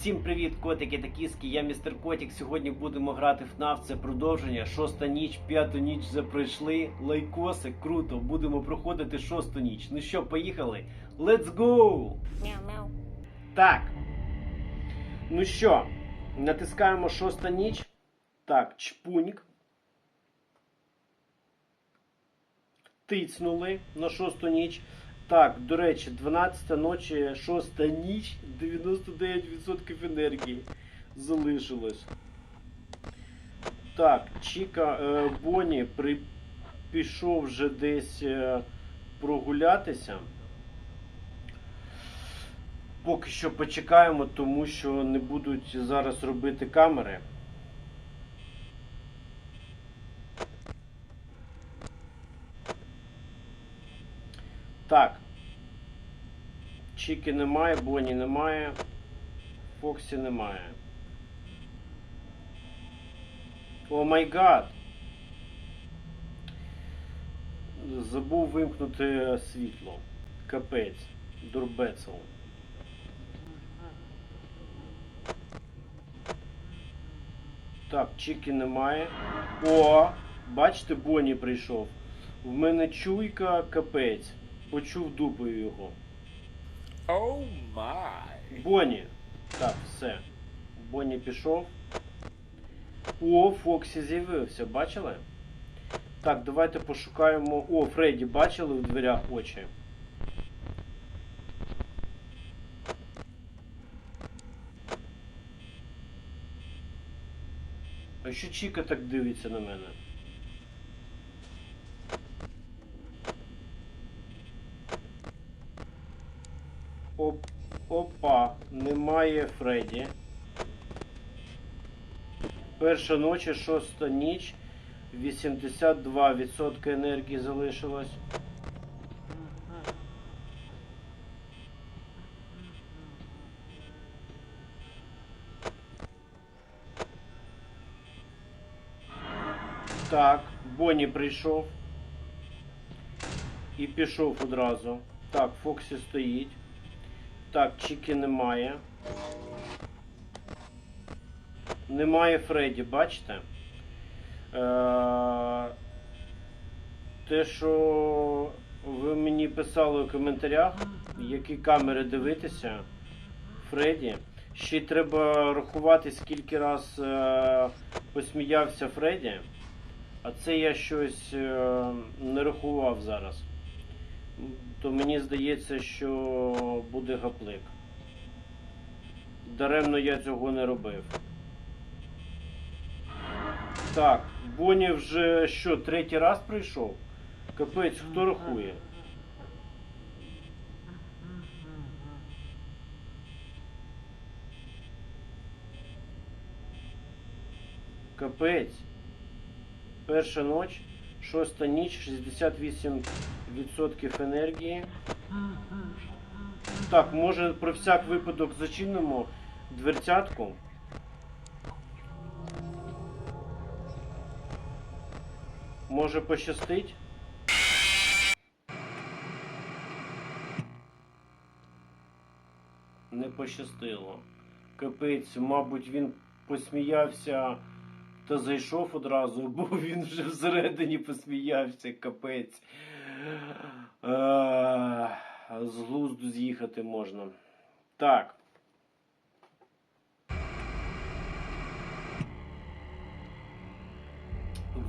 Всім привіт, котики та кіски. Я містер Котик. Сьогодні будемо грати в FNAF. Це продовження. Шоста ніч, п'яту ніч вже пройшли. Лайкоси, круто. Будемо проходити шосту ніч. Ну що, поїхали? Let's go! Мяу-мяу. Так. Ну що, натискаємо шоста ніч. Так, чпуньк. Тицнули на шосту ніч. Так, до речі, 12 ночі, 6 ніч, 99% енергії залишилось. Так, Чіка е, Бонні при... пішов вже десь е, прогулятися. Поки що почекаємо, тому що не будуть зараз робити камери. Так. Чіки немає, Бонні немає. Фоксі немає. О май гад! Забув вимкнути світло. Капець. Дурбецел. Так, Чіки немає. О! Бачите, Бонні прийшов. В мене чуйка капець. Почув дупою його. Oh my. Бонні. Так, все. Бонні пішов. О, Фоксі з'явився, бачили? Так, давайте пошукаємо. О, Фредді, бачили в дверях очі? А що Чіка так дивиться на мене? Немає Фредді. Перша ночі, шоста ніч. 82% енергії залишилось. Так, Бонні прийшов. І пішов одразу. Так, Фоксі стоїть. Так, Чіки немає. Немає Фредді, бачите? Е, те, що ви мені писали у коментарях, які камери дивитися, Фредді. Ще треба рахувати, скільки раз е, посміявся Фредді. А це я щось е, не рахував зараз. То мені здається, що буде гаплик. Даремно я цього не робив. Так, Бонні вже що, третій раз прийшов? Капець, хто рахує? Капець. Перша ніч, шоста ніч, 68% енергії. Так, може про всяк випадок зачинимо дверцятку. Може пощастить? Не пощастило. Капець, мабуть, він посміявся та зайшов одразу, бо він вже всередині посміявся, капець. Е, З глузду з'їхати можна. Так.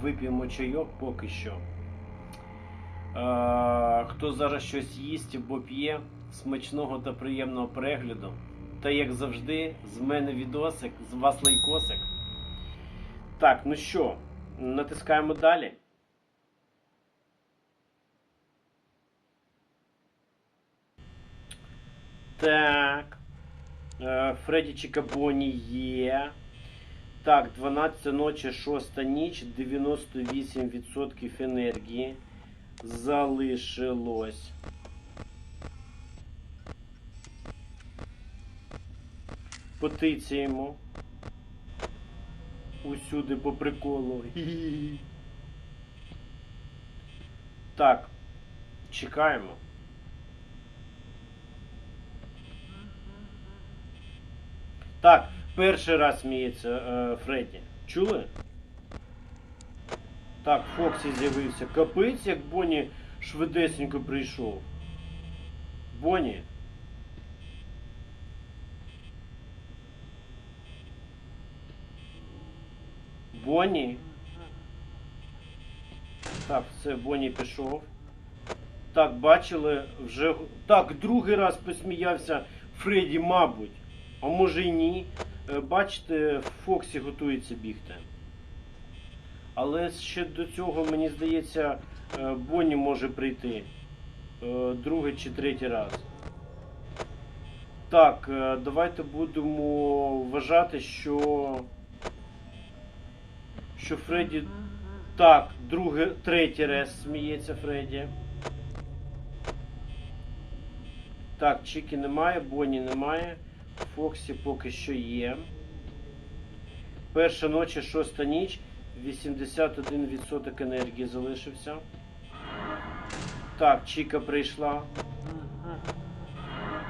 Вип'ємо чайок поки що. Е, хто зараз щось їсть або п'є, смачного та приємного перегляду. Та як завжди, з мене відосик, з вас лайкосик. Так, ну що, натискаємо далі. Так. Е, Фредді Чикабоні є. Так, 12 ночі, 6 ніч, 98% енергії залишилось. Потицяємо. Усюди по приколу. Так, чекаємо. Так, перший раз сміється е, Фредді. Чули? Так, Фоксі з'явився. Капець, як Бонні швидесенько прийшов. Бонні. Бонні. Так, все, Бонні пішов. Так, бачили, вже. Так, другий раз посміявся Фредді, мабуть. А може й ні. Е, Бачите, Фоксі готується бігти. Але ще до цього, мені здається, е, Бонні може прийти. Е, Другий чи третій раз. Так, давайте будемо вважати, що. Що Фредді. Так, другий, третій раз сміється Фредді. Так, Чікі немає, Бонні немає. Фоксі поки що є. Перша ночі, шоста ніч. 81% енергії залишився. Так, Чіка прийшла.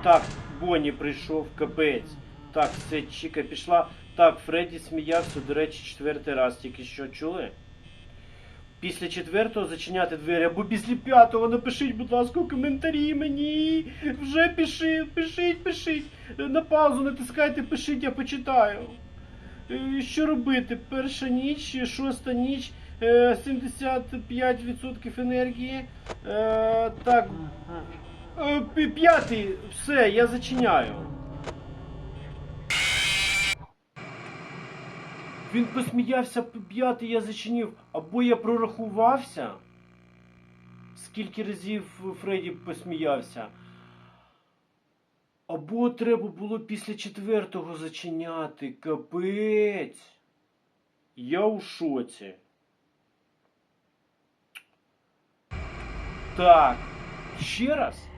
Так, Бонні прийшов, капець. Так, все, Чіка пішла. Так, Фредді сміявся, до речі, четвертий раз тільки що чули. Після четвертого зачиняти двері або після п'ятого напишіть, будь ласка, коментарі мені. Вже пишіть, пишіть, пишіть. На паузу натискайте, пишіть, я почитаю. Е, Що робити? Перша ніч, шоста ніч, е, 75% енергії. Е, Так. Е, П'ятий, все, я зачиняю. Він посміявся п- п'ятий, я зачинив, або я прорахувався. Скільки разів Фредді посміявся. Або треба було після четвертого зачиняти. Капець. Я у шоці. Так. Ще раз.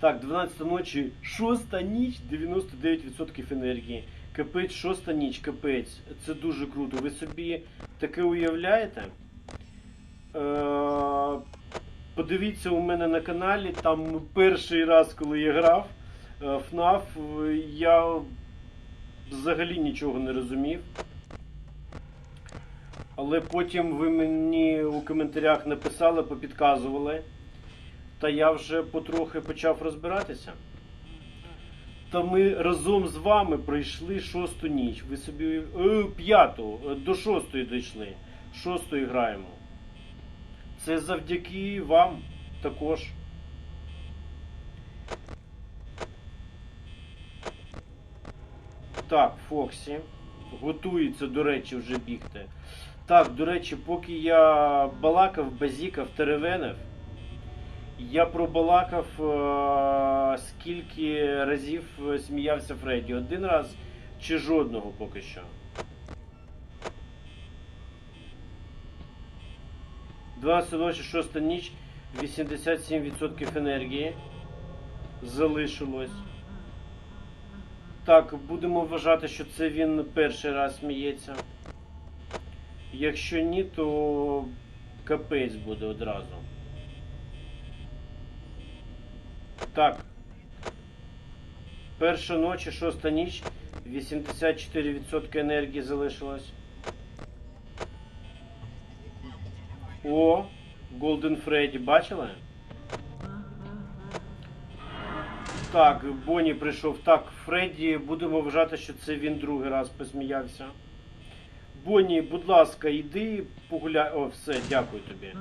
Так, 12 ночі, 6 ніч, 99% енергії. Капець, 6 ніч, капець. Це дуже круто. Ви собі таке уявляєте? Е, подивіться у мене на каналі, там перший раз, коли я грав FNAF, е, я взагалі нічого не розумів. Але потім ви мені у коментарях написали, попідказували. Та я вже потрохи почав розбиратися. Та ми разом з вами пройшли шосту ніч. Ви собі. Е, п'яту, е, до шостої дійшли. Шостої граємо. Це завдяки вам також. Так, Фоксі. Готується, до речі, вже бігти. Так, до речі, поки я балакав, базікав, теревенив, я пробалакав, е, скільки разів сміявся Фредді. Один раз чи жодного поки що. 12 ночі, 6 ніч, 87% енергії залишилось. Так, будемо вважати, що це він перший раз сміється. Якщо ні, то капець буде одразу. Так. Перша ночі, шоста ніч, 84% енергії залишилось. О, Golden Freddy, бачили? Так, Бонні прийшов. Так, Фредді, будемо вважати, що це він другий раз посміявся. Бонні, будь ласка, йди погуляй. О, все, дякую тобі.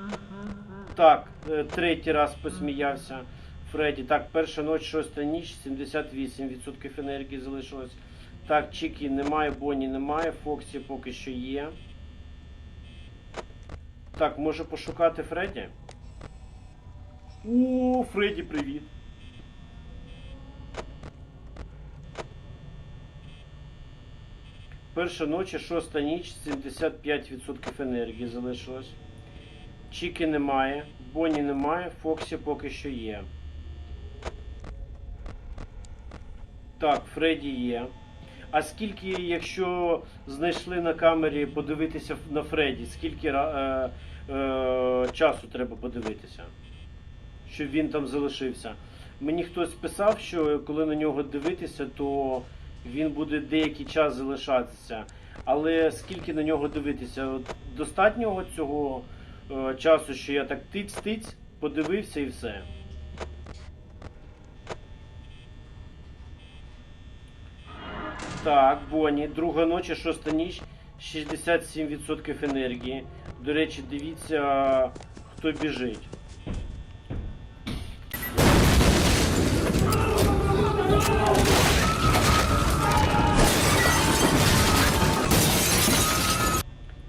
Так, е, третій раз посміявся. Фредді. Так, перша ніч, шоста ніч, 78% енергії залишилось. Так, Чікі немає, Бонні немає, Фоксі поки що є. Так, може пошукати Фредді? О, Фредді, привіт. Перша ночі, шоста ніч, 75% енергії залишилось. Чіки немає, Бонні немає, Фоксі поки що є. Так, Фредді є. А скільки, якщо знайшли на камері подивитися на Фредді, скільки е, е, часу треба подивитися? щоб він там залишився. Мені хтось писав, що коли на нього дивитися, то він буде деякий час залишатися. Але скільки на нього дивитися? От достатньо цього е, часу, що я так тиць-тиць, подивився і все. Так, Бонні, друга ночі, шоста ніч, 67% енергії. До речі, дивіться, хто біжить.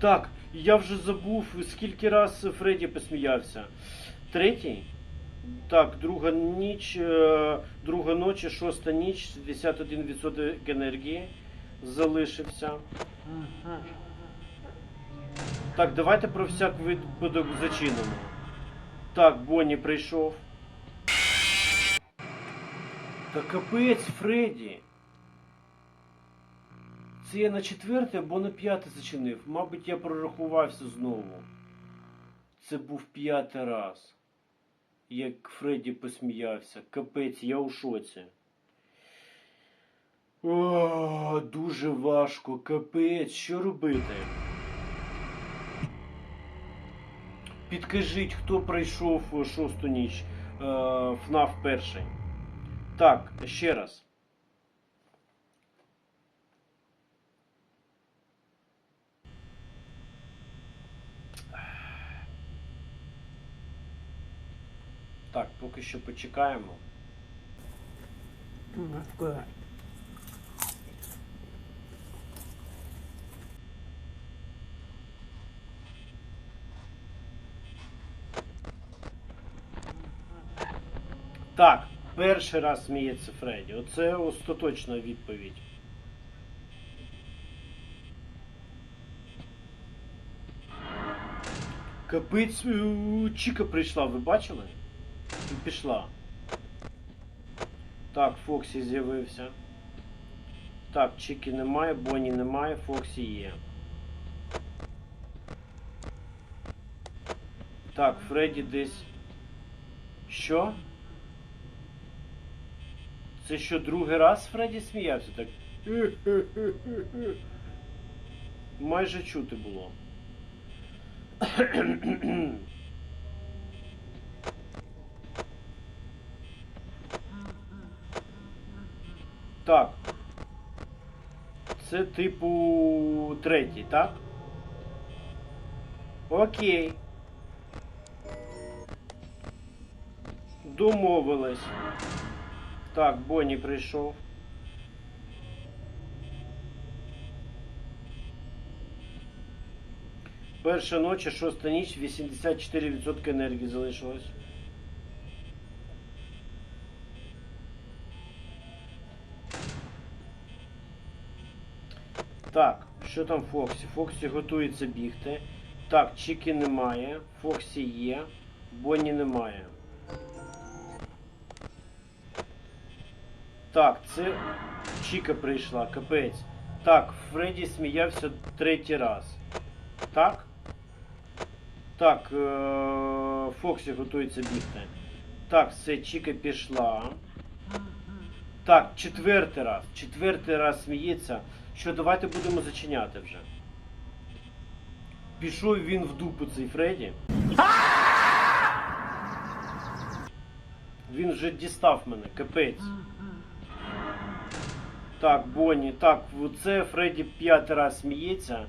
Так, я вже забув, скільки раз Фредді посміявся. Третій? Так, друга ніч, е, друга ночі, шоста ніч, 61% енергії залишився. Так, давайте про всяк випадок зачинимо. Так, Бонні прийшов. Та капець, Фредді. Це я на четверте або на п'яте зачинив. Мабуть, я прорахувався знову. Це був п'ятий раз. Як Фредді посміявся. Капець, я у шоці. О, дуже важко, капець, що робити? Підкажіть, хто пройшов шосту ніч е, ФНАФ перший. Так, ще раз. Так, поки що почекаємо. Good. Так, перший раз сміється Фредді. Оце остаточна відповідь. Капець, е, Чіка прийшла, ви бачили? Пішла. Так, Фоксі з'явився. Так, Чіки немає, Бонні немає, Фоксі є. Так, Фредді десь. Що? Це що, другий раз Фредді сміявся? Так. Майже чути було. Так. Це типу третій, так? Окей. Домовились. Так, Бонні прийшов. Перша ночі, шоста ніч, 84% енергії залишилось. Так, що там Фоксі? Фоксі готується бігти. Так, Чіки немає. Фоксі є. Бонні немає. Так, це Чіка прийшла, капець. Так, Фредді сміявся третій раз. Так? Так, е- Фоксі готується бігти. Так, все, Чіка пішла. Так, четвертий раз. Четвертий раз сміється. Що, давайте будемо зачиняти вже. Пішов він в дупу цей Фредді. Він вже дістав мене, капець. Так, Бонні, так, це Фредді п'ятий раз сміється.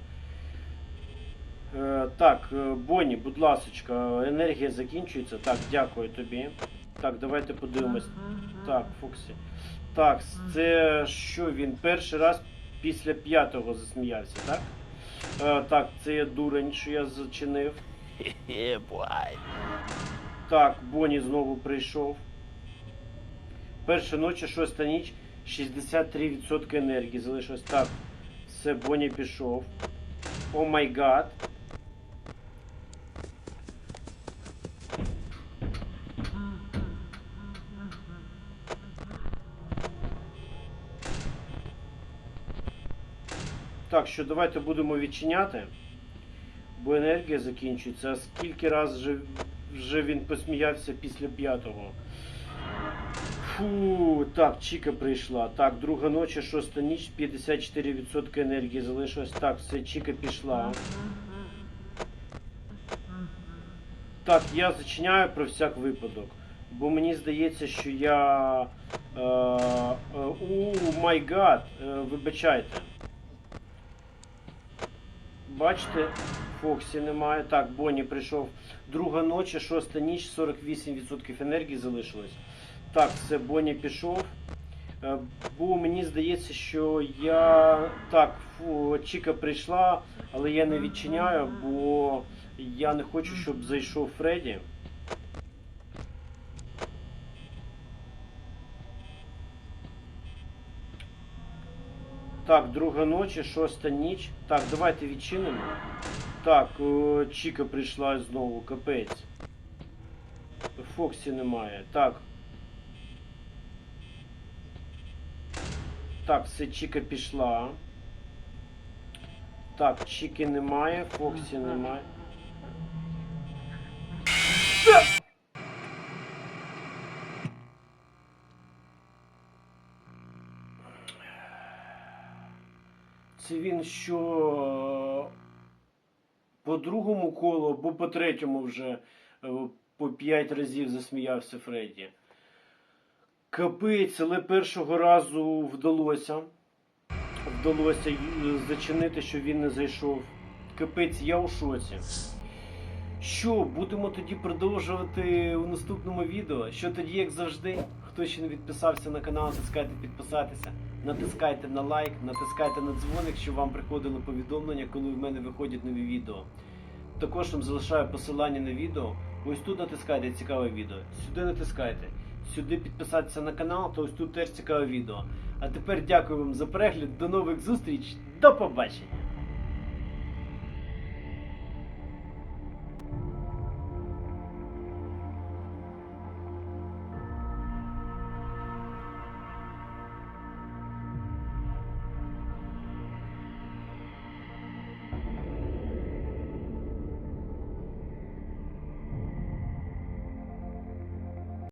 Е, так, е, Бонні, будь ласочка, енергія закінчується. Так, дякую тобі. Так, давайте подивимось. Так, Фоксі. Так, це що він перший раз після п'ятого засміявся, так? Е, так, це я дурень, що я зачинив. Так, Бонні знову прийшов. Перша ночі, шоста ніч, 63% енергії залишилось. Так, все, Бонні пішов. О май гад. Так, що давайте будемо відчиняти, бо енергія закінчується. А скільки раз вже вже він посміявся після п'ятого. Фу, так, Чіка прийшла. Так, друга ночі, шоста ніч, 54% енергії залишилось. Так, все, Чіка пішла. Так, я зачиняю про всяк випадок. Бо мені здається, що я. Е, е, май гад, е, вибачайте. Бачите, Фоксі немає. Так, Бонні прийшов. Друга ночі, шоста ніч, 48% енергії залишилось. Так, все, Бонні пішов. Е, Бо мені здається, що я. Так, фу, Чіка прийшла, але я не відчиняю, бо я не хочу, щоб зайшов Фредді. Так, друга ночі, шоста ніч. Так, давайте відчинимо. Так, о, Чіка прийшла знову, капець. Фоксі немає. Так. Так, все, Чіка пішла. Так, Чіки немає, Фоксі немає. Це він що по другому колу або по третьому вже е, по п'ять разів засміявся Фредді. Капець, але першого разу вдалося. Вдалося зачинити, щоб він не зайшов. Капець, я у шоці. Що, будемо тоді продовжувати у наступному відео? Що тоді, як завжди, хто ще не підписався на канал, натискайте підписатися, натискайте на лайк, натискайте на дзвоник, щоб вам приходили повідомлення, коли в мене виходять нові відео. Також вам залишаю посилання на відео. Ось тут натискайте цікаве відео. Сюди натискайте. Сюди підписатися на канал, то ось тут теж цікаве відео. А тепер дякую вам за перегляд. До нових зустріч. До побачення!